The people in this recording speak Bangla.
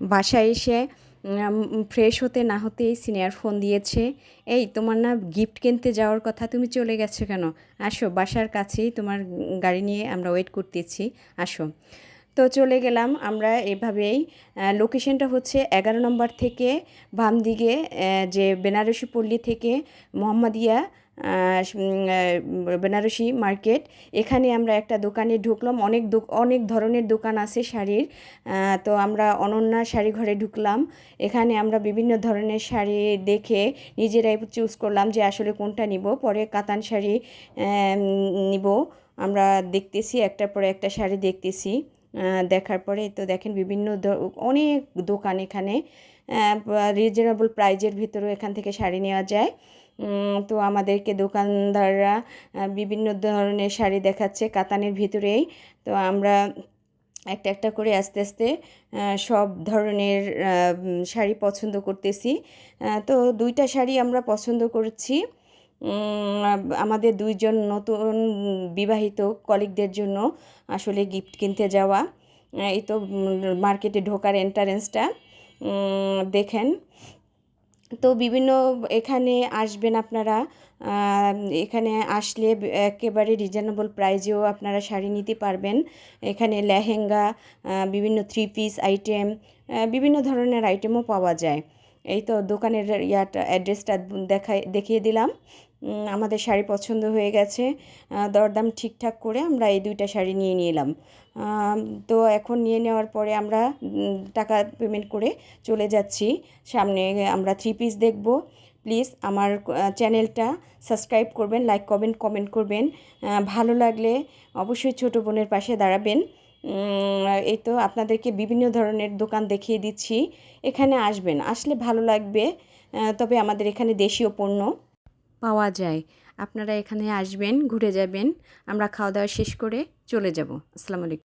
বাসায় এসে ফ্রেশ হতে না হতেই সিনিয়র ফোন দিয়েছে, এই, তোমার না গিফট কিনতে যাওয়ার কথা, তুমি চলে গেছো কেন? আসো, বাসার কাছেই তোমার গাড়ি নিয়ে আমরা ওয়েট করতেছি, আসো। তো চলে গেলাম আমরা এভাবেই। লোকেশনটা হচ্ছে এগারো নম্বর থেকে বাম দিকে যে বেনারসি পল্লী থেকে মোহাম্মদিয়া বেনারসি মার্কেট। এখানে আমরা একটা দোকানে ঢুকলাম, অনেক অনেক ধরনের দোকান আছে শাড়ির। তো আমরা অনন্যা শাড়ি ঘরে ঢুকলাম। এখানে আমরা বিভিন্ন ধরনের শাড়ি দেখে নিজেরাই চুজ করলাম যে আসলে কোনটা নিব। পরে কাতান শাড়ি নিব। আমরা দেখতেছি, একটার পরে একটা শাড়ি দেখতেছি। দেখার পরে তো দেখেন বিভিন্ন অনেক দোকান এখানে রিজনেবল প্রাইজের ভিতরেও এখান থেকে শাড়ি নেওয়া যায়। তো আমাদেরকে দোকানদাররা বিভিন্ন ধরনের শাড়ি দেখাচ্ছে কাতানের ভিতরেই। তো আমরা একটা একটা করে আস্তে আস্তে সব ধরনের শাড়ি পছন্দ করতেছি। তো দুইটা শাড়ি আমরা পছন্দ করেছি। আমাদের দুইজন নতুন বিবাহিত কলিগদের জন্য আসলে গিফট কিনতে যাওয়া এই তো মার্কেটে ঢোকার এন্টারেন্সটা দেখেন। তো বিভিন্ন এখানে আসবেন আপনারা এখানে আসলে একেবারে রিজনেবল প্রাইজেও আপনারা শাড়ি নিতে পারবেন। এখানে লেহেঙ্গা বিভিন্ন থ্রি পিস আইটেম বিভিন্ন ধরনের আইটেমও পাওয়া যায়। এই তো, দোকানের ইয়াটা অ্যাড্রেসটা দেখাই, দেখিয়ে দিলাম। আমাদের শাড়ি পছন্দ হয়ে গেছে। দরদাম ঠিকঠাক করে আমরা এই দুইটা শাড়ি নিয়ে নিলাম। তো এখন নিয়ে নেওয়ার পরে আমরা টাকা পেমেন্ট করে চলে যাচ্ছি। সামনে আমরা থ্রি পিস দেখব। প্লিজ আমার চ্যানেলটা সাবস্ক্রাইব করবেন লাইক কমেন্ট কমেন্ট করবেন। ভালো লাগলে অবশ্যই ছোটো বোনের পাশে দাঁড়াবেন। এই তো আপনাদেরকে বিভিন্ন ধরনের দোকান দেখিয়ে দিচ্ছি। এখানে আসবেন, আসলে ভালো লাগবে। তবে আমাদের এখানে দেশীয় পণ্য। পাওয়া যায়। আপনারা এখানে আসবেন, ঘুরে যাবেন। আমরা খাওয়া দাওয়া শেষ করে চলে যাব। আসসালামু আলাইকুম।